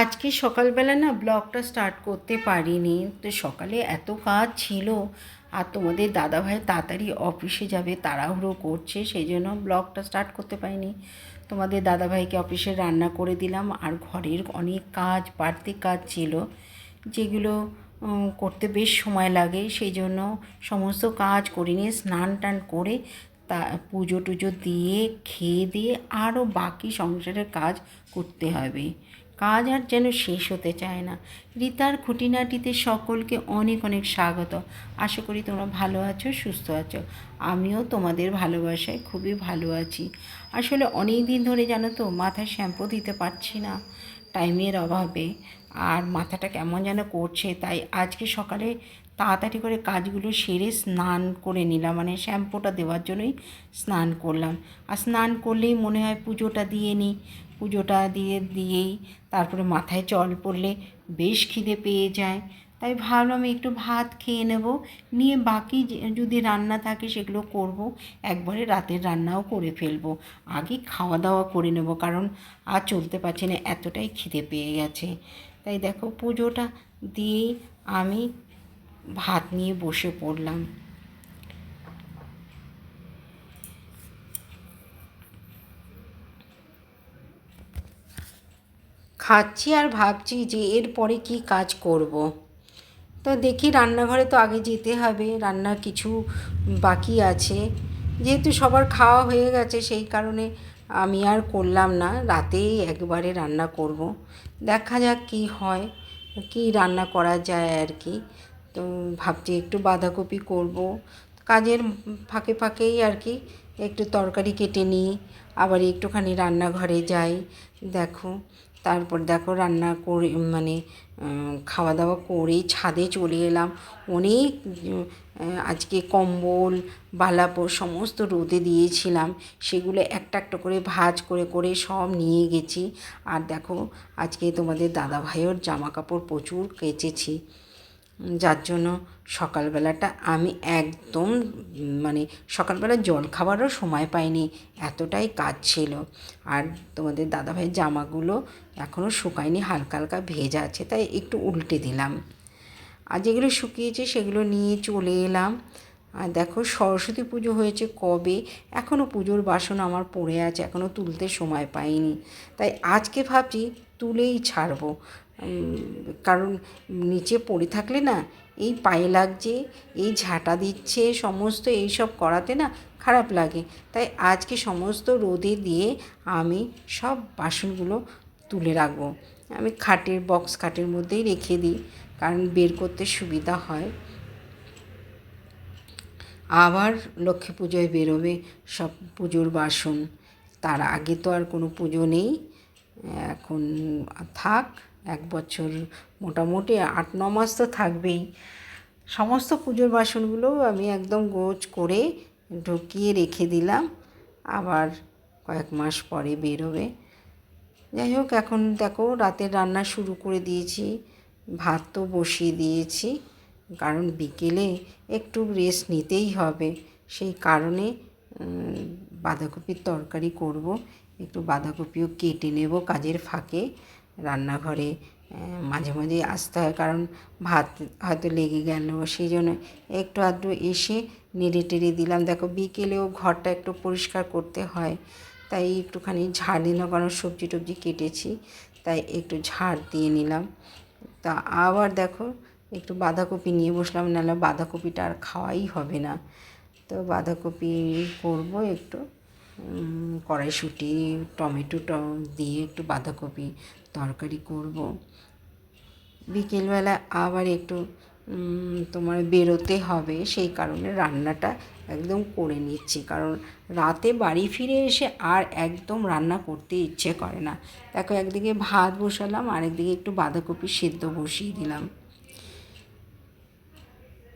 আজকে সকালবেলা না ব্লগটা স্টার্ট করতে পারিনি। তো সকালে এত কাজ ছিল, আর তোমাদের দাদাভাই তাড়াতাড়ি অফিসে যাবে, তাড়াহুড়ো করছে সেই জন্য ব্লগটা স্টার্ট করতে পারিনি। তোমাদের দাদাভাইকে অফিসে রান্না করে দিলাম, আর ঘরের অনেক কাজ বাড়তি কাজ ছিল, যেগুলো করতে বেশ সময় লাগে সেই জন্য সমস্ত কাজ করে নিয়ে স্নান টান করে তা, পুজো টুজো দিয়ে, খেয়ে দিয়ে আরও বাকি সংসারের কাজ করতে হবে। কাজ আর যেন শেষ হতে চায় না। রিতার খুঁটিনাটিতে সকলকে অনেক অনেক স্বাগত। আশা করি তোমরা ভালো আছো, সুস্থ আছো। আমিও তোমাদের ভালোবাসায় খুবই ভালো আছি। আসলে অনেক দিন ধরে জানো তো, মাথায় শ্যাম্পু দিতে পারছি না। টাইমের অভাবে আর মাথাটা কেমন যেন করছে, তাই আজকে সকালে তাড়াতাড়ি করে কাজগুলো সেরে স্নান করে নিলাম। মানে শ্যাম্পুটা দেওয়ার জন্যই স্নান করলাম। আর স্নান করলেই মনে হয় পুজোটা দিয়ে নিই। পুজোটা দিয়ে দিয়েই তারপরে মাথায় জল পড়লে বেশ খিদে পেয়ে যায়। তাই ভাবলাম একটু ভাত খেয়ে নেব। নিয়ে বাকি যদি রান্না থাকে সেগুলো করব। একবারে রাতের রান্নাও করে ফেলব। আগে খাওয়া দাওয়া করে নেব কারণ আর চলতে পারছি না, এতটাই খিদে পেয়ে গেছে। তাই দেখো পুজোটা দিয়েই আমি ভাত নিয়ে বসে পড়লাম। খাচ্ছি আর ভাবছি যে এরপরে কি কাজ করব। তো দেখি রান্নাঘরে তো আগে যেতে হবে, রান্না কিছু বাকি আছে। যেহেতু সবার খাওয়া হয়ে গেছে, সেই কারণে আমি আর করলাম না, রাতেই একবারে রান্না করব। দেখা যাক কি হয়, কি রান্না করা যায় আর কি। তো ভাবছি একটু বাঁধাকপি করব। কাজের ফাঁকে ফাঁকেই আর কি, একটু তরকারি কেটে নিই, আবার একটুখানি রান্নাঘরে যাই। দেখো তারপর দেখো রান্না করে মানে খাওয়া দাওয়া করে ছাদে চলে এলাম। অনেক আজকে কম্বল বালাপোর সমস্ত রোদে দিয়েছিলাম। সেগুলো একটা একটা করে ভাজ করে করে সব নিয়ে গেছি। আর দেখো, আজকে তোমাদের দাদা ভাইয়ের জামা কাপড় প্রচুর কেচেছি। যার জন্য সকালবেলাটা আমি একদম মানে সকালবেলা জল খাবারও সময় পাইনি, এতটাই কাজ ছিল। আর তোমাদের দাদাভাইয়ের জামাগুলো এখনও শুকায়নি, হালকা হালকা ভেজা আছে, তাই একটু উল্টে দিলাম। আর যেগুলো শুকিয়েছে সেগুলো নিয়ে চলে এলাম। আর দেখো সরস্বতী পুজো হয়েছে কবে? এখনও পুজোর বাসন আমার পড়ে আছে এখনও তুলতে সময় পাইনি। তাই আজকে ভাবছি তুলেই ছাড়বো। কারণ নিচে পড়ে থাকলে না, এই পায়ে লাগছে, এই ঝাঁটা দিচ্ছে, সমস্ত এই সব করাতে না খারাপ লাগে। তাই আজকে সমস্ত রোদে দিয়ে আমি সব বাসনগুলো তুলে রাখব। আমি খাটের বক্স খাটের মধ্যেই রেখে দিই, কারণ বের করতে সুবিধা হয়। আবার লক্ষ্মী পুজোয় বেরোবে সব পুজোর বাসন। তার আগে তো আর কোনো পুজো নেই। এখন থাক, এক বছর মোটামুটি আট, ন মাস তো থাকবেই। সমস্ত পুজোর বাসনগুলো আমি একদম গোজ করে ঢুকিয়ে রেখে দিলাম। আবার কয়েক মাস পরে বেরোবে। যাই হোক, এখন দেখো রাতের রান্না শুরু করে দিয়েছি। ভাত তো বসিয়ে দিয়েছি। কারণ বিকেলে একটু রেস্ট নিতেই হবে। সেই কারণে বাঁধাকপির তরকারি করব। একটু বাঁধাকপিও কেটে নেব কাজের ফাঁকে। রান্নাঘরে মাঝে মাঝে আসতে হয় কারণ ভাত হয়তো লেগে গেল। সেই জন্য একটু আধটু এসে নেড়ে টেড়ে দিলাম। দেখো বিকেলেও ঘরটা একটু পরিষ্কার করতে হয়। তাই একটুখানি ঝাড় দিলাম কারণ সবজি টবজি কেটেছি। তাই একটু ঝাড় দিয়ে নিলাম। তা আবার দেখো একটু বাঁধাকপি নিয়ে বসলাম, নাহলে বাঁধাকপিটা আর খাওয়াই হবে না। তো বাঁধাকপি করব একটু কড়াইশুঁটি, টমেটো দিয়ে একটু বাঁধাকপি তরকারি করব। বিকেলবেলা আবার একটু তোমার বেরোতে হবে, সেই কারণে রান্নাটা একদম করে নিচ্ছি। কারণ রাতে বাড়ি ফিরে এসে আর একদম রান্না করতে ইচ্ছে করে না। দেখো, একদিকে ভাত বসালাম, আরেকদিকে একটু বাঁধাকপি সেদ্ধ বসিয়ে দিলাম।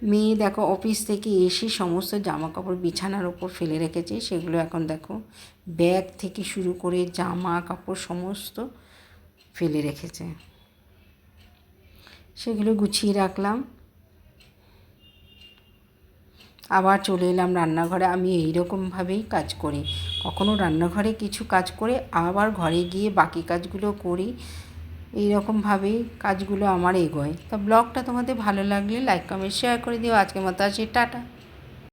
মেয়ে দেখো অফিস থেকে এসে সমস্ত জামা কাপড় বিছানার ওপর ফেলে রেখেছে, সেগুলো এখন দেখো ব্যাগ থেকে শুরু করে জামা কাপড় সমস্ত ফেলে রেখেছে। সেগুলো গুছিয়ে রাখলাম। আবার চলে এলাম রান্নাঘরে, আমি এইরকমভাবেই কাজ করি। কখনো রান্নাঘরে কিছু কাজ করে, আবার ঘরে গিয়ে বাকি কাজগুলো করি। এইরকমভাবেই কাজগুলো আমার এগোয়। তা ব্লগটা তোমাদের ভালো লাগলে লাইক কমেন্ট শেয়ার করে দিও। আজকের মতো আছি টাটা।